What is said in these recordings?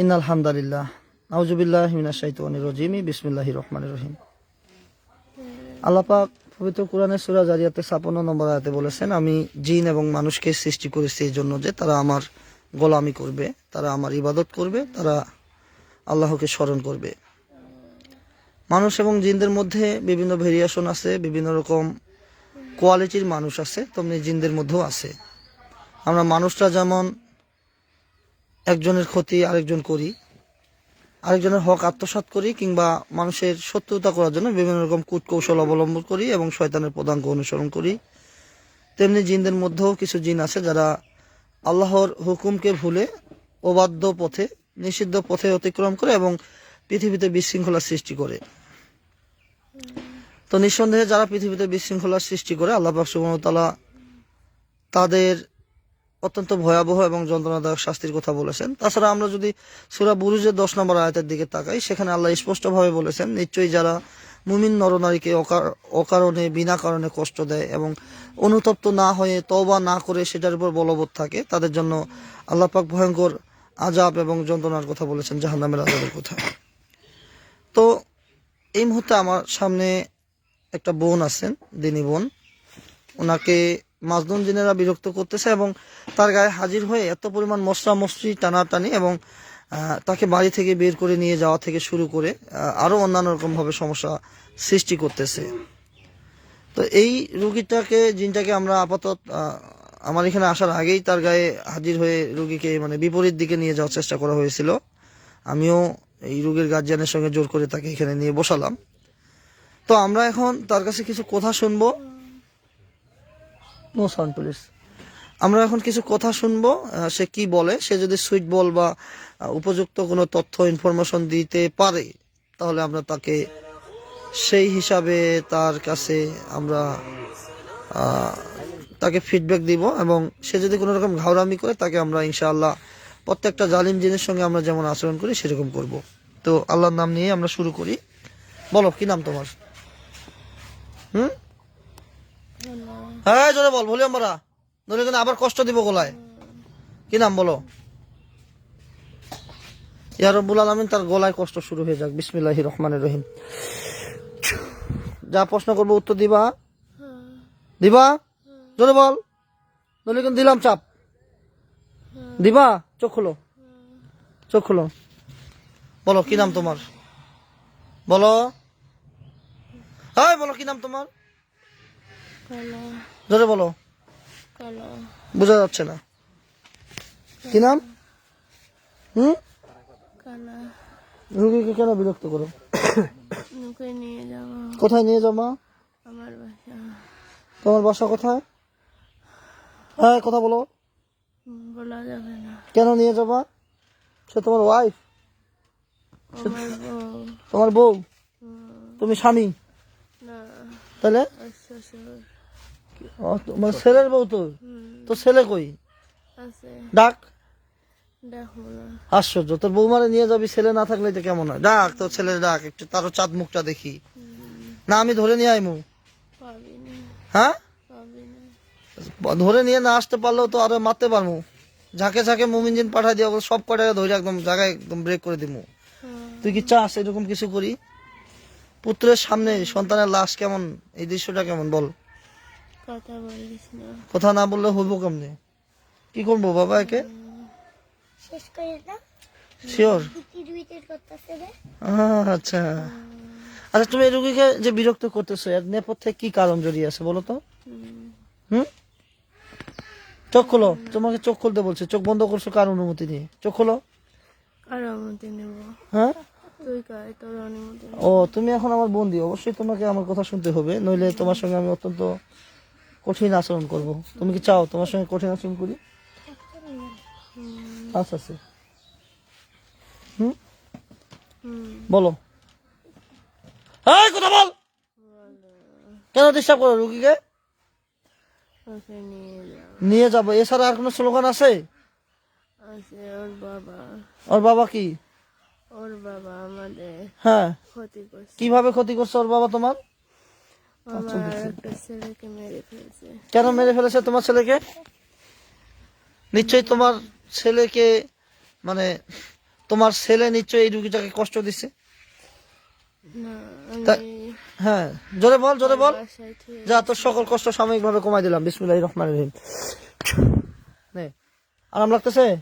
In আলহামদুলিল্লাহ, নাউজুবিল্লাহ মিনা শাইতানির রাজিম, বিসমিল্লাহির রহমানির রহিম। আল্লাহ পাক পবিত্র কোরআনের সূরা জারিয়াতে 56 নম্বর আয়াতে বলেছেন, আমি জিন এবং মানুষকে সৃষ্টি করেছি এই জন্য যে তারা আমার গোলামি করবে, তারা আমার ইবাদত করবে, তারা আল্লাহকে স্মরণ করবে। মানুষ এবং জিনদের মধ্যে বিভিন্ন ভেরিয়েশন আছে, বিভিন্ন রকম কোয়ালিটির মানুষ আছে, তেমনি জিনদের মধ্যেও আছে। আমরা মানুষরা যেমন একজনের ক্ষতি আরেকজন করি, আরেকজনের হক আত্মসাৎ করি কিংবা মানুষের শত্রুতা করার জন্য বিভিন্ন রকম কূটকৌশল অবলম্বন করি এবং শয়তানের পদাঙ্ক অনুসরণ করি। তেমনি জিনদের মধ্যেও কিছু জিন আছে যারা আল্লাহর হুকুমকে ভুলে অবাধ্য পথে, নিষিদ্ধ পথে অতিক্রম করে এবং পৃথিবীতে বিশৃঙ্খলা সৃষ্টি করে। তো নিঃসন্দেহে যারা পৃথিবীতে বিশৃঙ্খলার সৃষ্টি করে, আল্লাহ তাআলা তাদের অত্যন্ত ভয়াবহ এবং যন্ত্রণাদায়ক শাস্তির কথা বলেছেন। তাছাড়া আমরা যদি সুরা বুরুজের দশ নম্বর আয়াতের দিকে তাকাই, সেখানে আল্লাহ স্পষ্টভাবে বলেছেন, নিশ্চয়ই যারা মুমিন নরনারীকে অকার- অকারণে, বিনা কারণে কষ্ট দেয় এবং অনুতপ্ত না হয়ে তওবা না করে সেটার উপর বলবৎ থাকে, তাদের জন্য আল্লাহ পাক ভয়ঙ্কর আজাব এবং যন্ত্রণার কথা বলেছেন জাহান্নামের আজাবের কথা। তো এই মুহূর্তে আমার সামনে একটা বোন আছেন, দিনী বোন। ওনাকে মাজনুন জিনেরা বিরক্ত করতেছে এবং তার গায়ে হাজির হয়ে এত পরিমাণ মশলা মশলি টানাটানি এবং তাকে বাড়ি থেকে বের করে নিয়ে যাওয়া থেকে শুরু করে আরও অন্যান্য রকমভাবে সমস্যা সৃষ্টি করতেছে। তো এই রুগীটাকে, জিনটাকে আমরা আপাতত আমার এখানে আসার আগেই তার গায়ে হাজির হয়ে রুগীকে মানে বিপরীত দিকে নিয়ে যাওয়ার চেষ্টা করা হয়েছিল। আমিও এই রোগীর গার্জিয়ানের সঙ্গে জোর করে তাকে এখানে নিয়ে বসালাম। তো আমরা এখন তার কাছে কিছু কথা শুনব। নো সাউন্ড প্লিজ আমরা এখন কিছু কথা শুনব সে কি বলে? সে যদি সুইট বল বা উপযুক্ত কোনো তথ্য ইনফরমেশন দিতে পারে, তাহলে আমরা তাকে, সেই হিসাবে তার কাছে আমরা তাকে ফিডব্যাক দিব এবং সে যদি কোনো রকম ঘাওরামি করে, তাকে আমরা ইনশাআল্লাহ প্রত্যেকটা জালিম জিনের সঙ্গে আমরা যেমন আচরণ করি, সেরকম করব। তো আল্লাহর নাম নিয়ে আমরা শুরু করি। বলো, কি নাম তোমার? হুম? হ্যাঁ জোরে বল, ভলিউম বাড়া। নইলে কিন্তু আবার কষ্ট দিব গলায়। কি নাম বলো? ইয়া রব্বুল আলমিন, তার গলায় কষ্ট শুরু হয়ে যাক। বিসমিল্লাহি রহমানির রহিম। যা প্রশ্ন করব, উত্তর দিবা? দিবা? জোরে বল। নইলে কিন্তু দিলাম চাপ। দিবা? চোখ খুলো। চোখ খুলো। বলো, কি নাম তোমার? বলো। হ্যাঁ বলো, কি নাম তোমার? জোরে বলো। বোঝা যাচ্ছে না। কি নাম? হুম? রুগীকে কেন বিরক্ত করো? নিয়ে যাব। কোথায় নিয়ে যাও মা? আমার বাসা। তোমার বাসা কোথায়? হ্যাঁ কথা বলো। বলা যাবে না। কেন নিয়ে যাবা? সে তোমার ওয়াইফ বউ। তোমার বউ। তুমি স্বামী। তাহলে? তোমার ছেলের বউ তো? হুম, তো ছেলে কই? ডাক? আশ্চর্য তোর বৌমারে নিয়ে যাবি ছেলে না থাকলে তো কেমন হয়? ডাক তোর ছেলের ডাক একটু তারও চাঁদ মুখটা দেখি। না আমি ধরে নিয়ে আইমু। হ্যাঁ? ধরে নিয়ে না আসতে পারলেও তো আরও মারতে পারব ঝাঁকে ঝাঁকে মুমিনজিন পাঠাই দিয়ে সব কটাকে ধরে একদম জায়গায় একদম ব্রেক করে দিবো হ্যাঁ, তুই কি চাস এরকম কিছু করি? পুত্রের সামনে সন্তানের লাশ কেমন? এই দৃশ্যটা কেমন? বল। কথা বলিস না। কথা না বললে হইব কেমনে? কি করব বাবা একে? শেষ করে না? শিওর আচ্ছা। আচ্ছা তুমি এই রুগীকে যে বিরক্ত করতেছো এর নেপথ্যে কি কারণ জড়িয়ে আছে বলো তো? হুম, চোখ খোলো। তোমাকে চোখ খুলতে বলছে। চোখ বন্ধ করছ কার অনুমতি নিয়ে? চোখ খোলো। কার অনুমতি নেব? হ্যাঁ? ও তুমি এখন আমার বন্দি অবশ্যই তোমাকে আমার কথা শুনতে হবে। নইলে তোমার সঙ্গে আমি অত্যন্ত কঠিন আচরণ করব। তুমি কি চাও তোমার সঙ্গে কঠিন আচরণ করি? আচ্ছা আছে হুম? বলো। এই কথা বল। কেন ডিস্টার্ব করো রুগীকে? নিয়ে যাব। এছাড়া আর কোনো স্লোগান আছে? আছে ওর বাবা ওর বাবা কি? ওর বাবা আমাদের হ্যাঁ। ক্ষতি করছে। কীভাবে ক্ষতি করছে ওর বাবা তোমার আমার একটা ছেলেকে মেরে ফেলছে কেন মেরে ফেলেছে তোমার ছেলেকে? নিশ্চয়ই তোমার ছেলেকে মানে তোমার ছেলে নিশ্চয়ই এই রুগীটাকে কষ্ট আমি হ্যাঁ জোরে বল জোরে বল। যা তোর সকল কষ্ট সাময়িকভাবে কমাই দিলাম। বিসমুল্লাহ রহমান রহিম। আরাম লাগতেছে?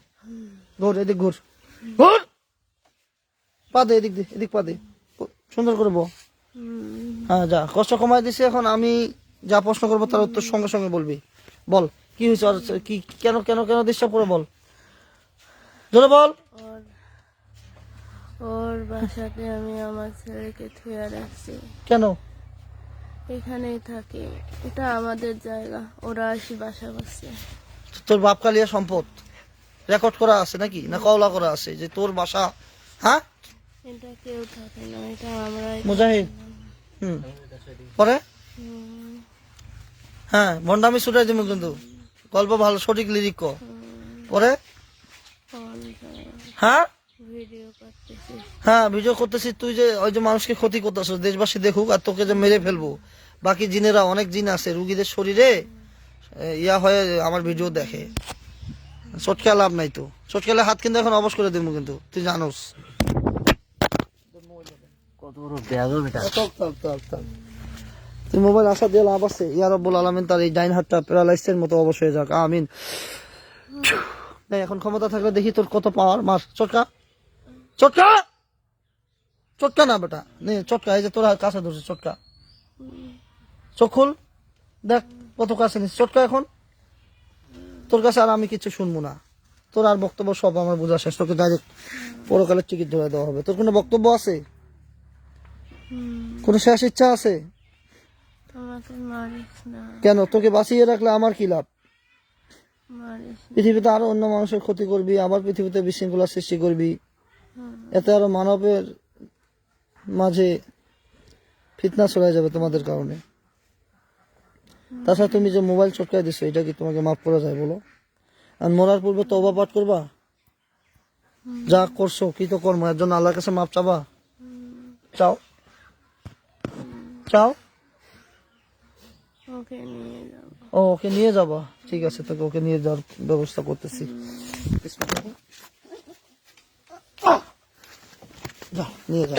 ঘুর এদিক ঘুর। ঘুর! পা দে এদিক দে এদিক পা দে। সুন্দর করে বল। হ্যাঁ যা কষ্ট কমাই দিছি এখন আমি যা প্রশ্ন করব তার উত্তর সঙ্গে সঙ্গে বলবি। বল কি হয়েছে? কি কেন কেন কেন ডিস্টার্ব করে বল? জোরে বল। ওর বাসাতে আমি আমার ছেলেকে থুয়ে রাখছি। কেন? এখানেই থাকে। এটা আমাদের জায়গা। ওরা আসি বাসা করছে তোর বাপ কালিয়া সম্পদ? রেকর্ড করা আছে নাকি? না কওলা করা আছে যে তোর বাসা? হ্যাঁ? এটা কেউ থাকে না এটা আমরাই মুজাহিদ হুম। পরে? হ্যাঁ ভন্ডামি ছুটাই দিব কিন্তু। গল্প ভালো, সঠিক লিরিক ক। পরে? হ্যাঁ? হ্যাঁ ভিডিও করতেছিস তুই যে ওই যে মানুষকে ক্ষতি করতেছ, দেশবাসী দেখুক আর তোকে যে মেরে ফেলব। বাকি জিনেরা অনেক জিন আছে, রুগীদের শরীরে ইয়া হয়ে আমার ভিডিও দেখে। চটকা লাভ নাই তো। চটকালে হাত কিন্তু এখন অবশ করে দেবো কিন্তু, তুই জানোস। মোবাইল তার এই ডাইন হাতটা প্যারালাইসের মতো যাক। আমিন। এখন ক্ষমতা থাকলে দেখি তোর কত পাওয়ার মার, চটকা। চটকা! চটকা না বেটা। নে, চটকা। এই যে তোর কাছে ধরছে, চটকা। দেখ, কত কাছে নিস। চটকা এখন। তোর কাছে আর আমি কিছু শুনব না। তোর আর বক্তব্য সব আমার বোঝা শেষ। তোকে ডাইরেক্ট পরকালের টিকিট ধরে দেওয়া হবে। তোর কোনো বক্তব্য আছে? কোনো শেষ ইচ্ছা আছে? কেন? তোকে বাঁচিয়ে রাখলে আমার কি লাভ? পৃথিবীতে আরও অন্য মানুষের ক্ষতি করবি আবার পৃথিবীতে বিশৃঙ্খলা সৃষ্টি করবি। এতে আরও মানবের মাঝে ফিতনা চলে যাবে তোমাদের কারণে। তাছাড়া তুমি যে মোবাইল চটকাই দিছো এটা কি তোমাকে মাফ করা যায় বলো? আর মরার পূর্বে তবা পাঠ করবা? যা করছ কি তো কর্ম এর জন্য আল্লাহর কাছে মাপ চাবা? চাও? চাও ওকে নিয়ে যাব। ও ওকে নিয়ে যাবা? ঠিক আছে তোকে ওকে নিয়ে যাওয়ার ব্যবস্থা করতেছি! নিয়ে যা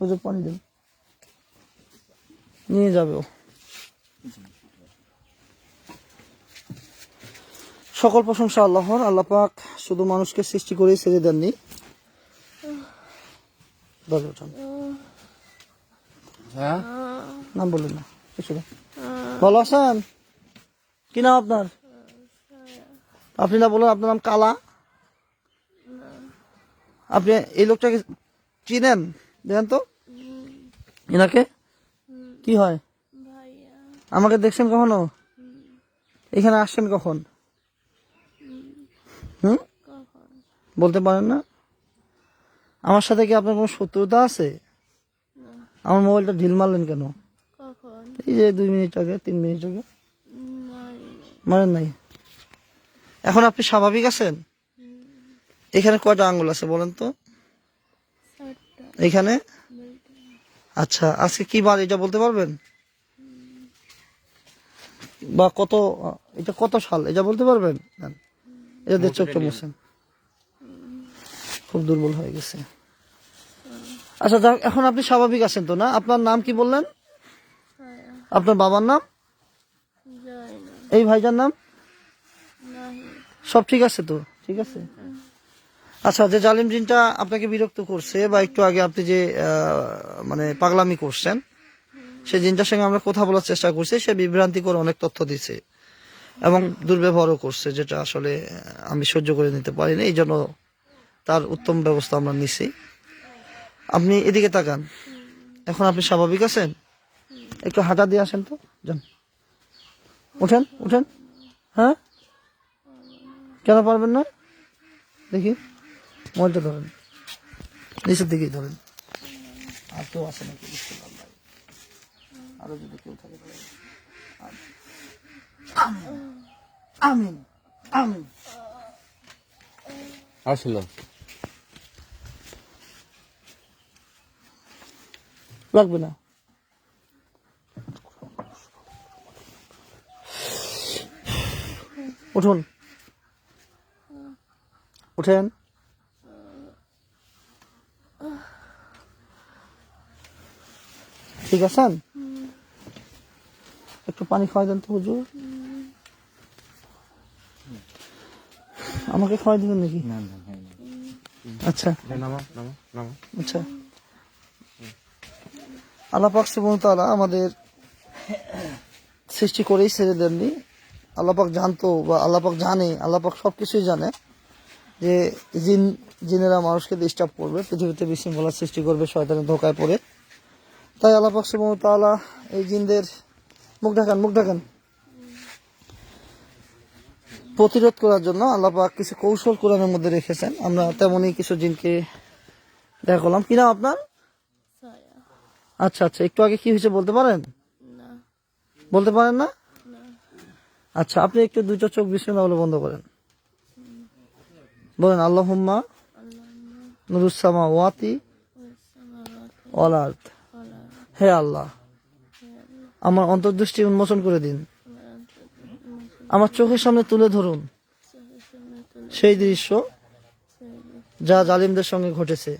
হুজুর পানি দিন। নিয়ে যাবে ও। সকল প্রশংসা আল্লাহর। আল্লাহ পাক শুধু মানুষকে সৃষ্টি করেই ছেড়ে দেননি। দরজা ওঠান। হ্যাঁ? নাম বললেন না কিছু না। ভালো আছেন কি নাম আপনার? আপনি না বলুন আপনার নাম কালা? আপনি এই লোকটাকে চিনেন? দেখেন তো। এনাকে কি হয়? আমাকে দেখছেন কখনো? এখানে আসছেন কখন? হুম? বলতে পারেন না? আমার সাথে কি আপনার কোনো শত্রুতা আছে? আমার মোবাইলটা ঢিল মারলেন কেন? এই যে দুই মিনিট আগে তিন মিনিট আগে। মারেন। নাই? এখন আপনি স্বাভাবিক আছেন? এখানে কয়টা আঙ্গুল আছে বলেন তো? এখানে? আচ্ছা আজকে কি বার এটা বলতে পারবেন? বা কত এটা কত সাল? এটা বলতে পারবেন? এটা চোখটা মুছেন। খুব দুর্বল হয়ে গেছে। আচ্ছা যাক, এখন আপনি স্বাভাবিক আছেন তো না? আপনার নাম কি বললেন? আপনার বাবার নাম? এই ভাইজার নাম? সব ঠিক আছে তো? ঠিক আছে? আচ্ছা যে জালিম জিনটা আপনাকে বিরক্ত করছে বা একটু আগে আপনি যে মানে পাগলামি করছেন, সেই জিনটার সঙ্গে আমরা কথা বলার চেষ্টা করছি, সে বিভ্রান্তিকর অনেক তথ্য দিছে এবং দুর্ব্যবহারও করছে, যেটা আসলে আমি সহ্য করে নিতে পারিনি, এই জন্য তার উত্তম ব্যবস্থা আমরা নিছি। আপনি এদিকে তাকান। এখন আপনি স্বাভাবিক আছেন? একটু হাঁটা দিয়ে আসেন তো। যান। উঠেন উঠেন। হ্যাঁ? কেন পারবেন না? দেখি। মোবাইলটা ধরেন। নিচের দিকেই ধরেন। আর কেউ আসে নাকি? বুঝতে পারলাম যদি কেউ থাকে আমিন। আমিন। লাগবে না। উঠুন। উঠেন। ঠিক আছেন? একটু পানি খাওয়াই দেন তো হুজুর। আমাকে খাওয়াই দিবেন নাকি? আচ্ছা। আচ্ছা। আল্লাহ পাক সুবহানাহু আমাদের সৃষ্টি করেই ছেড়ে দেননি। আল্লাহ পাক জানতো বা আল্লাহ পাক জানে, আল্লাহ পাক সব কিছুই জানে যে জিন, জিনেরা মানুষকে ডিস্টার্ব করবে, পৃথিবীতে বিশৃঙ্খলা সৃষ্টি করবে, শয়তানের ধোকায় পড়ে। তাই আল্লাহ পাক এই জিনদের মুখ ঢাকান মুখ ঢাকান প্রতিরোধ করার জন্য আল্লাহ পাক কিছু কৌশল কোরআনের মধ্যে রেখেছেন। আমরা তেমনই কিছু জিনকে দেখা করলাম কি নাম আপনার? আচ্ছা আচ্ছা একটু আগে কি হয়েছে বলতে পারেন? না। বলতে পারেন না? আচ্ছা আপনি একটু দুটো চোখ বিসমিল্লাহ বলে বন্ধ করেন। বলেন আল্লাহ হুম্মা নুরুসামা ওয়াতি অল আর্থ হে আল্লাহ আমার অন্তর্দৃষ্টি উন্মোচন করে দিন। আমার চোখের সামনে তুলে ধরুন। সেই দৃশ্য যা জালিমদের সঙ্গে ঘটেছে।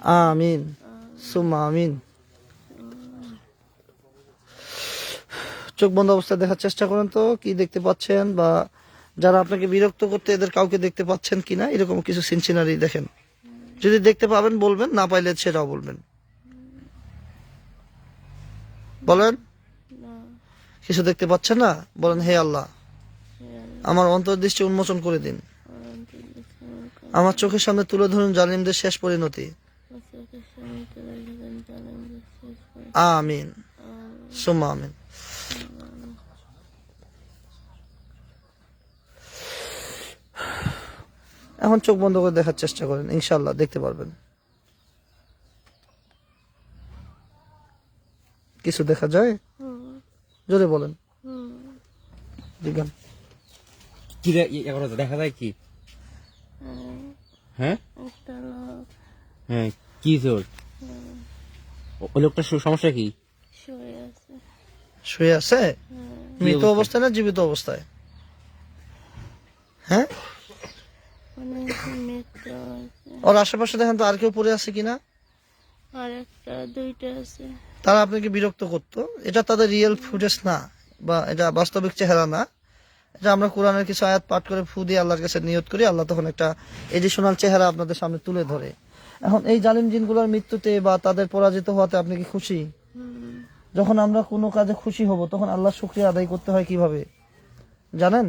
আমিন। সুম্মা আমিন। চোখ বন্ধ অবস্থায় দেখার চেষ্টা করেন তো কি দেখতে পাচ্ছেন বা যারা আপনাকে বিরক্ত করতে এদের কাউকে দেখতে পাচ্ছেন কিনা এরকম কিছু সিনসিনারি দেখেন। যদি দেখতে পাবেন বলবেন না পাইলে সেটাও বলবেন। বলেন? কিছু দেখতে পাচ্ছেন না? বলেন হে আল্লাহ আমার অন্তর্দৃষ্টি উন্মোচন করে দিন। আমার চোখের সামনে তুলে ধরুন জালিমদের শেষ পরিণতি চোখের সামনে তুলে ধরেন জানান শেষ করে আমিন সুম্মা আমিন এখন চোখ বন্ধ করে দেখার চেষ্টা করেন ইনশাল্লাহ দেখতে পারবেন। কিছু দেখা যায়? যদি বলেন। কি দেখা যায় কি? হ্যাঁ, হ্যাঁ? হ্যাঁ কি ও- ওই লোকটার সমস্যা কি? শুয়ে আছে। শুয়ে আছে? হ্যাঁ মৃত অবস্থায়? না জীবিত অবস্থায়? হ্যাঁ? ওর আশেপাশে দেখেন তো আর কেউ পড়ে আছে কিনা? তারা আপনাকে বিরক্ত করতো। এটা তাদের রিয়েল ফুটেজ না বা এটা বাস্তবিক চেহারা না। এটা আমরা কোরআনের কিছু আয়াত পাঠ করে ফু দিয়ে আল্লাহর কাছে নিয়ত করি। আল্লাহ তখন একটা এডিশনাল চেহারা আপনাদের সামনে তুলে ধরে। এখন এই জালিম জিনগুলোর মৃত্যুতে বা তাদের পরাজিত হওয়াতে আপনি কি খুশি? যখন আমরা কোনো কাজে খুশি হব তখন আল্লাহ শুক্রিয়া আদায় করতে হয় কীভাবে? জানেন?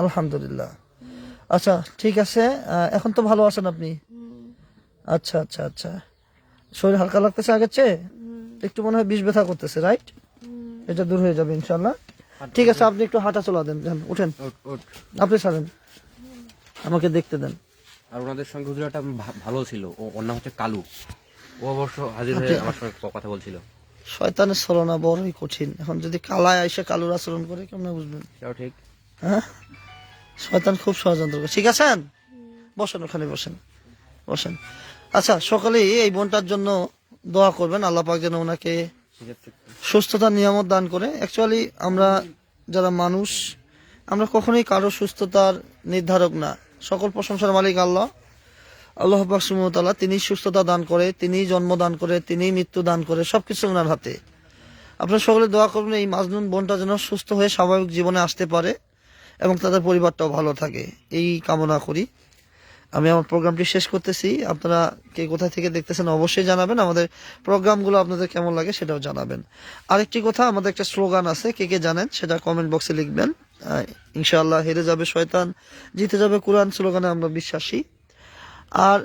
আলহামদুলিল্লাহ। আচ্ছা ঠিক আছে। এখন তো ভালো আছেন আপনি? আচ্ছা আচ্ছা আচ্ছা। শরীর হালকা লাগতেছে আগের চেয়ে? একটু মনে হয় বিষ ব্যথা করতেছে রাইট এটা দূর হয়ে যাবে ইনশাল্লাহ ঠিক আছে আপনি একটু হাঁটা চলা দেন উঠেন। আপনি সারেন আমাকে দেখতে দেন। আর ওনাদের সঙ্গে হুজুর একটা ভালো ছিল। ও ওর নাম হচ্ছে কালু। ও অবশ্য হাজির হয়ে আমার সঙ্গে কথা বলছিল। শয়তানের ছলনা বড়ই কঠিন। এখন যদি কালায় আইসে কালুর আচরণ করে কেমন বুঝবেন? সেটাও ঠিক। হ্যাঁ? শয়তান খুব ষড়যন্ত্র করে। ঠিক আছেন? বসেন ওখানে বসেন। বসেন। আচ্ছা সকালেই এই বোনটার জন্য দোয়া করবেন। আল্লাহ পাক যেন ওনাকে সুস্থতার নিয়ামত দান করে। অ্যাকচুয়ালি আমরা যারা মানুষ আমরা কখনোই কারও সুস্থতার নির্ধারক না। সকল প্রশংসার মালিক আল্লাহ। আল্লাহ বাকসুমতাল্লাহ তিনি সুস্থতা দান করে, তিনি জন্ম দান করে, তিনি মৃত্যু দান করে, সবকিছু ওনার হাতে। আপনারা সকলে দোয়া করবেন এই মাজনুন বোনটা যেন সুস্থ হয়ে স্বাভাবিক জীবনে আসতে পারে এবং তাদের পরিবারটাও ভালো থাকে। এই কামনা করি। আমি আমার প্রোগ্রামটি শেষ করতেছি। আপনারা কে কোথা থেকে দেখতেছেন অবশ্যই জানাবেন। আমাদের প্রোগ্রামগুলো আপনাদের কেমন লাগে সেটাও জানাবেন। আরেকটি কথা, আমাদের একটা স্লোগান আছে, কে কে জানেন সেটা কমেন্ট বক্সে লিখবেন। আহ, ইনশাআল্লাহ হেরে যাবে শয়তান জিতে যাবে কোরআন স্লোগানে আমরা বিশ্বাসী। আর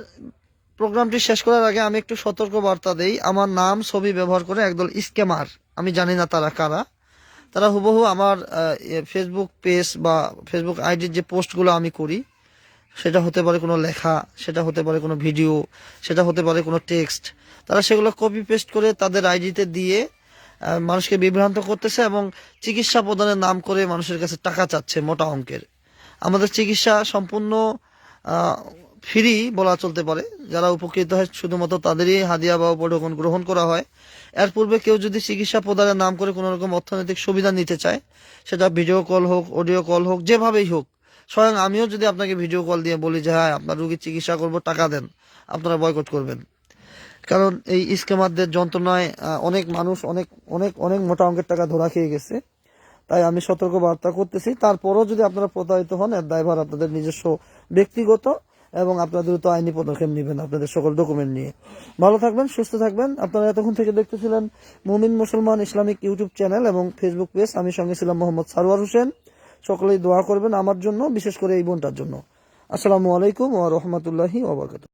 প্রোগ্রামটি শেষ করার আগে আমি একটু সতর্ক বার্তা দেই। আমার নাম ছবি ব্যবহার করে একদল স্ক্যামার আমি জানি না তারা কারা। তারা হুবহু আমার ফেসবুক পেজ বা ফেসবুক আইডির যে পোস্টগুলো আমি করি সেটা হতে পারে কোনো লেখা সেটা হতে পারে কোনো ভিডিও সেটা হতে পারে কোনো টেক্সট। তারা সেগুলো কপি পেস্ট করে তাদের আইডিতে দিয়ে মানুষকে বিভ্রান্ত করতেছে এবং চিকিৎসা প্রদানের নাম করে মানুষের কাছে টাকা চাচ্ছে মোটা অঙ্কের। আমাদের চিকিৎসা সম্পূর্ণ ফ্রি বলা চলতে পারে। যারা উপকৃত হয় শুধুমাত্র তাদেরই হাদিয়া বা উপঢৌকন গ্রহণ করা হয়। এর পূর্বে কেউ যদি চিকিৎসা প্রদানের নাম করে কোনো রকম অর্থনৈতিক সুবিধা নিতে চায়, সেটা ভিডিও কল হোক, অডিও কল হোক, যেভাবেই হোক, স্বয়ং আমিও যদি আপনাকে ভিডিও কল দিয়ে বলি যে হ্যাঁ আপনার রুগীর চিকিৎসা করব, টাকা দেন, আপনারা বয়কট করবেন। কারণ এই স্কেমারদের যন্ত্রণায় অনেক মানুষ অনেক অনেক অনেক মোটা অঙ্কের টাকা ধরা খেয়ে গেছে। তাই আমি সতর্ক বার্তা করতেছি। তারপরও যদি আপনারা প্রতারিত হন, এর দায়ভার আপনাদের নিজস্ব ব্যক্তিগত এবং আপনাদের তো আইনি পদক্ষেপ নেবেন আপনাদের সকল ডকুমেন্ট নিয়ে। ভালো থাকবেন, সুস্থ থাকবেন। আপনারা এতক্ষণ থেকে দেখতেছিলেন মুমিন মুসলমান ইসলামিক ইউটিউব চ্যানেল এবং ফেসবুক পেজ। আমি সঙ্গে ছিলাম মোহাম্মদ সারোয়ার হোসেন। সকলেই দোয়া করবেন আমার জন্য, বিশেষ করে এই বোনটার জন্য। আসসালামু আলাইকুম ওয়া রহমতুল্লাহি ওবরকাত